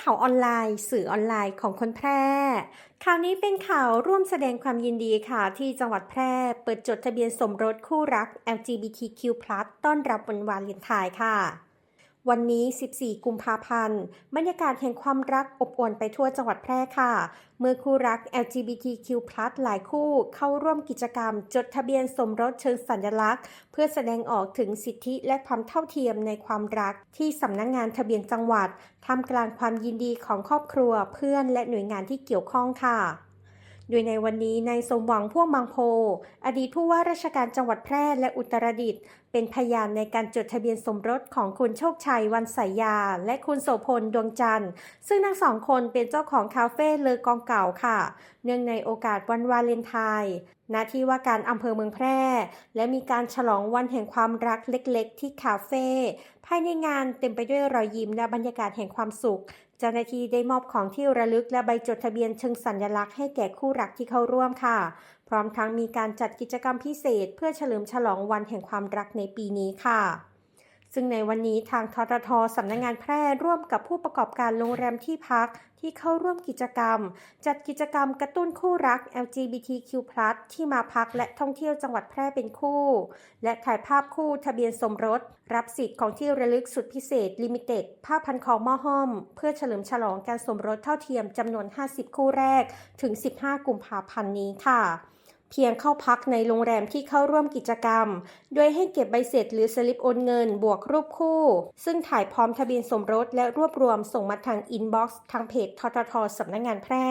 ข่าวออนไลน์ สื่อออนไลน์ของคนแพร่ ข่าวนี้เป็นข่าวร่วมแสดงความยินดีค่ะ ที่จังหวัดแพร่ เปิดจดทะเบียนสมรสคู่รัก LGBTQ+ ต้อนรับวันวาเลนไทน์ค่ะ วันนี้ 14 กุมภาพันธ์ บรรยากาศแห่งความรักอบอวลไปทั่วจังหวัดแพร่ค่ะ เมื่อคู่รัก LGBTQ+ หลายคู่เข้าร่วมกิจกรรม จดทะเบียนสมรสเชิงสัญลักษณ์ เพื่อแสดงออกถึงสิทธิและความเท่าเทียมในความรักที่สำนักงงานทะเบียนจังหวัดท่ามกลางความยินดีของครอบครัวเพื่อนและหน่วยงานที่เกี่ยวข้องค่ะ โดยในวันนี้นายสมหวังพ่วงบางโพ อดีตผู้ว่าราชการจังหวัดแพร่และอุตรดิตถ์เป็นพยานในการจดทะเบียนสมรสของคุณโชคชัยวันสายยา และคุณโสพลดวงจันทร์ ซึ่งทั้งสองคนเป็นเจ้าของคาเฟ่เลอกองเก่าค่ะ เนื่องในโอกาสวันวาเลนไทน์ณที่ว่าการอำเภอเมืองแพร่ และมีการฉลองวันแห่งความรักเล็กๆ ที่คาเฟ่ภายในงานเต็มไปด้วยรอยยิ้มและบรรยากาศแห่งความสุข เจ้าหน้าที่ได้มอบของที่ระลึกและใบจดทะเบียนเชิงสัญลักษณ์ให้แก่คู่รักที่เข้าร่วมค่ะ พร้อมทั้งมีการจัดกิจกรรมพิเศษ เพื่อเฉลิมฉลองวันแห่งความรักในปีนี้ค่ะ ซึ่งในวันนี้ทางทททสำนักงงานแพร่ร่วมกับผู้ประกอบการโรงแรมที่พักที่เข้าร่วมกิจกรรม จัดกิจกรรมกระตุ้นคู่รัก LGBTQ+ ที่มาพักและท่องเที่ยวจังหวัดแพร่เป็นคู่ และถ่ายภาพคู่ทะเบียนสมรส รับสิทธิ์ของที่ระลึกสุดพิเศษลิมิเต็ดผ้าพันคอหม้อห้อม เพื่อเฉลิมฉลองการสมรสเท่าเทียมจำนวน 50 คู่แรกถึง 15 กุมภาพันธ์นี้ค่ะ เพียงเข้าพักในโรงแรมที่เข้าร่วมกิจกรรม โดยให้เก็บใบเสร็จหรือสลิปโอนเงิน บวกรูปคู่ ซึ่งถ่ายพร้อมทะเบียนสมรสและรวบรวมส่งมาทางอินบ็อกซ์ทางเพจทททสำนักงงานแพร่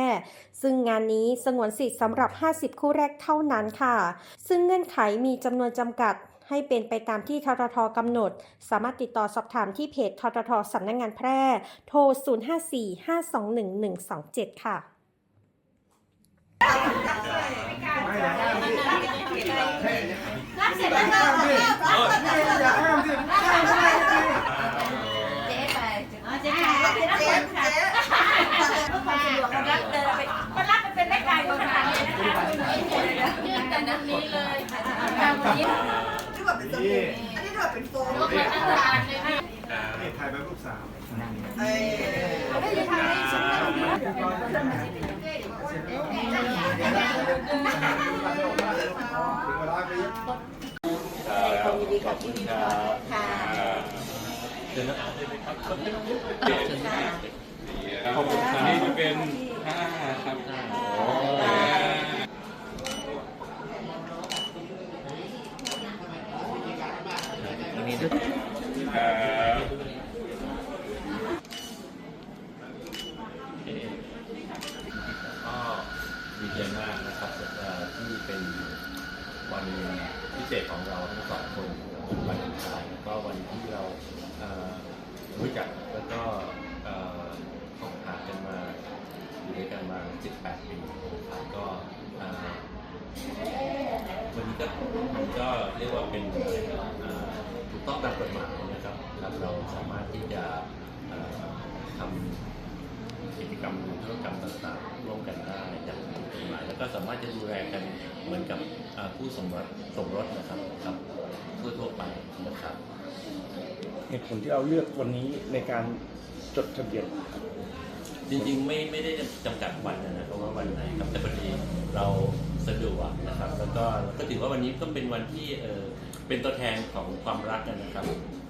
ซึ่งงานนี้สงวนสิทธิ์สำหรับ 50 คู่แรกเท่านั้นค่ะ ซึ่งเงื่อนไขมีจำนวนจำกัดให้เป็นไปตามที่ทททกำหนด สามารถติดต่อสอบถามที่เพจทททสำนักงงานแพร่ โทร 0545211127 ค่ะ รับเสร็จแล้วก็อย่าห้ามสิเจ๊ไปเจ๊ค่ะเจ๊เจ๊เจ๊เพื่อความสะดวกมันรับเดินไปมันรับมันเป็นไม่ไกลขนาดนี้นะคะยืนแต่น้ำนี้เลยทำวันนี้ที่แบบเป็นสบู่อันนี้แบบเป็นโฟมก็เป็นอันตรายเลยค่ะนี่ถ่ายแบบลูกสาวเอ้ยไม่ได้ทำให้ฉันไม่รู้ความยินดีกับที่มีค่ะเชิญนะครับค่ะเลยครับขอบคุณครับนี่จะเป็นห้าครับโอ้เอ่อก็ดีใจมากนะครับที่เป็นวันพิเศษของเราทั้งสองคน วันวาเลนไทน์แล้วก็วันที่เรารู้จักแล้วก็เอ่อคบหากันมาอยู่ด้วยกันมา 18 ปีครับก็วันนี้ก็มันก็เรียกว่าเป็นถูกต้องตามกฎหมายนะครับครับเราสามารถที่จะทำกิจกรรมธุรกรรมต่างๆ ร่วมกันได้อย่างถูกกฎหมายแล้วก็สามารถจะดูแลกันเหมือนกับอ่าคู่สมรสสมรสนะครับครับทั่วๆไปนะครับ เหตุผลที่เราเลือกวันนี้ในการจดทะเบียน จริงๆไม่ไม่ได้จำกัดวันนะเพราะว่าวันไหนครับแต่พอดีเราสะดวกนะครับ แล้วก็ก็ถือว่าวันนี้ก็เป็นวันที่เออเป็นตัวแทนของความรักนะครับ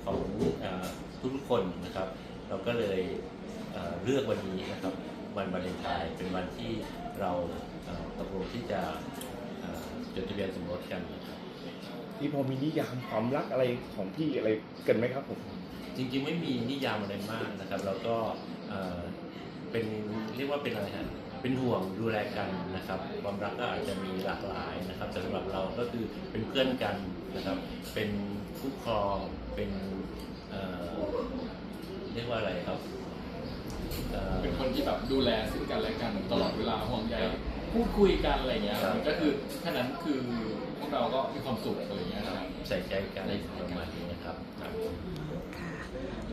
ของเอ่อทุกๆคนนะครับ เราก็เลยเอ่อเลือกวันนี้นะครับ วันวาเลนไทน์เป็นวันที่เราเอ่อตกลงที่จะเอ่อจดทะเบียนสมรสกันนะครับ ที่พอมีนิยามความรักอะไรของพี่อะไรกันไหมครับผมจริงๆไม่มีนิยามอะไรมากนะครับ แล้วก็เอ่อเป็นเรียกว่าเป็นอะไรฮะเป็นห่วงดูแลกันนะครับ ความรักก็อาจจะมีหลากหลายนะครับแต่สำหรับเราก็คือเป็นเพื่อนกันนะครับ เป็นคู่ครองเป็นเอ่อเรียกว่าอะไรครับเอ่อเป็นคนที่แบบดูแลซึ่งกันและกันตลอดเวลาห่วงใย พูดคุยกันอะไรเงี้ยครับมันก็คือแค่นั้นคือพวกเราก็มีความสุขอะไรเงี้ยครับ ใส่ใจกันประมาณนี้นะครับครับ